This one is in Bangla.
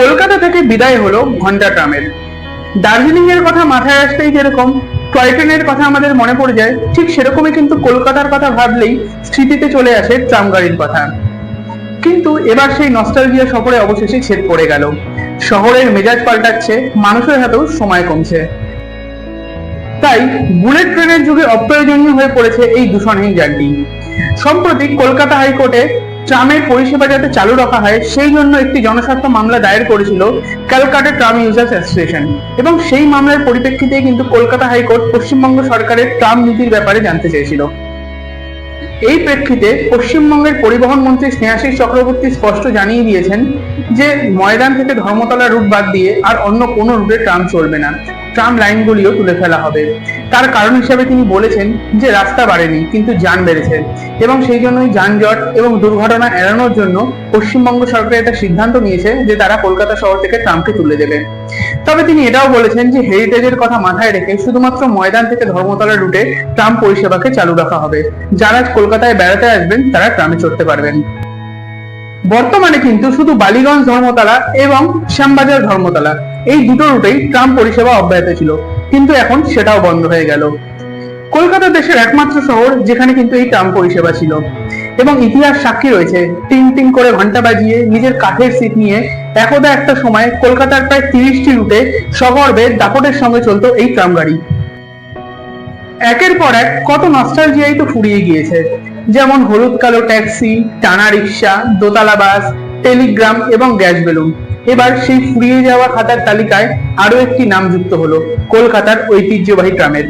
কলকাতা থেকে বিদায় হলো ঘণ্টা ট্রামের। দার্জিলিং এর কথা মাথায় আসতেই যেরকম টয় ট্রেনের কথা আমাদের মনে পড়ে যায়, ঠিক সেরকমই কিন্তু কলকাতার কথা ভাবলেই স্মৃতিতে চলে আসে ট্রাম গাড়ির কথা। কিন্তু এবার সেই নস্টালজিয়া সফরে অবশেষে ছেদ পড়ে গেল। শহরের মেজাজ পাল্টাচ্ছে, মানুষের হাতেও সময় কমছে। তাই বুলেট ট্রেনের যুগে অপ্রয়োজনীয় হয়ে পড়েছে এই দূষণহীন যানটি সম্প্রতি কলকাতা হাইকোর্টে ট্রামের পরিষেবা যাতে চালু রাখা হয়, সেই জন্য একটি জনস্বার্থ মামলা দায়ের করেছিল ক্যালকাটা ট্রাম ইউজার্স অ্যাসোসিয়েশন। এবং সেই মামলার পরিপ্রেক্ষিতে কিন্তু কলকাতা হাইকোর্ট পশ্চিমবঙ্গ সরকারের ট্রাম নীতির ব্যাপারে জানতে চেয়েছিল। এই প্রেক্ষিতে পশ্চিমবঙ্গের পরিবহন মন্ত্রী স্নেহাশিস চক্রবর্তী স্পষ্ট জানিয়ে দিয়েছেন যে, ময়দান থেকে ধর্মতলা রুট বাদ দিয়ে আর অন্য কোনো রুটে ট্রাম চলবে না। ট্রাম লাইনগুলিও তুলে ফেলা হবে। তার কারণ হিসেবে তিনি বলেছেন যে রাস্তা বাড়েনি, কিন্তু যান বেড়েছে এবং সেই জন্যই যানজট এবং দুর্ঘটনা এড়ানোর জন্য পশ্চিমবঙ্গ সরকার একটা সিদ্ধান্ত নিয়েছে যে তারা কলকাতা শহর থেকে ট্রামকে তুলে দেবে। তবে তিনি এটাও বলেছেন যে হেরিটেজের কথা মাথায় রেখে শুধুমাত্র ময়দান থেকে ধর্মতলা রুটে ট্রাম পরিষেবাকে চালু রাখা হবে। যারা কলকাতায় বেড়াতে আসবেন, তারা ট্রামে চড়তে পারবেন। বর্তমানে কিন্তু শুধু বালিগঞ্জ ধর্মতলা এবং শ্যামবাজার ধর্মতলা। এই দুটো রুটেই ট্রাম পরিষেবা অব্যাহত ছিল, কিন্তু এখন সেটাও বন্ধ হয়ে গেল। কলকাতা দেশের একমাত্র শহর যেখানে কিন্তু এই ট্রাম পরিষেবা ছিল। এবং ইতিহাস সাক্ষী রয়েছে, টিং টিং করে ঘণ্টা বাজিয়ে নিজের কাঠের সিট নিয়ে একদা একটা সময় কলকাতার প্রায় তিরিশটি রুটে সগর্বে দাপটের সঙ্গে চলতো এই ট্রাম গাড়ি। একের পর এক কত নস্টালজিয়াই তো ফুরিয়ে গিয়েছে। যেমন হলুদ কালো ট্যাক্সি, টানা রিক্সা, দোতলা বাস, টেলিগ্রাম এবং গ্যাস বেলুন। এবার সেই ফুরিয়ে যাওয়া খাতার তালিকায় আরও একটি নাম যুক্ত হলো কলকাতার ঐতিহ্যবাহী ট্রামের।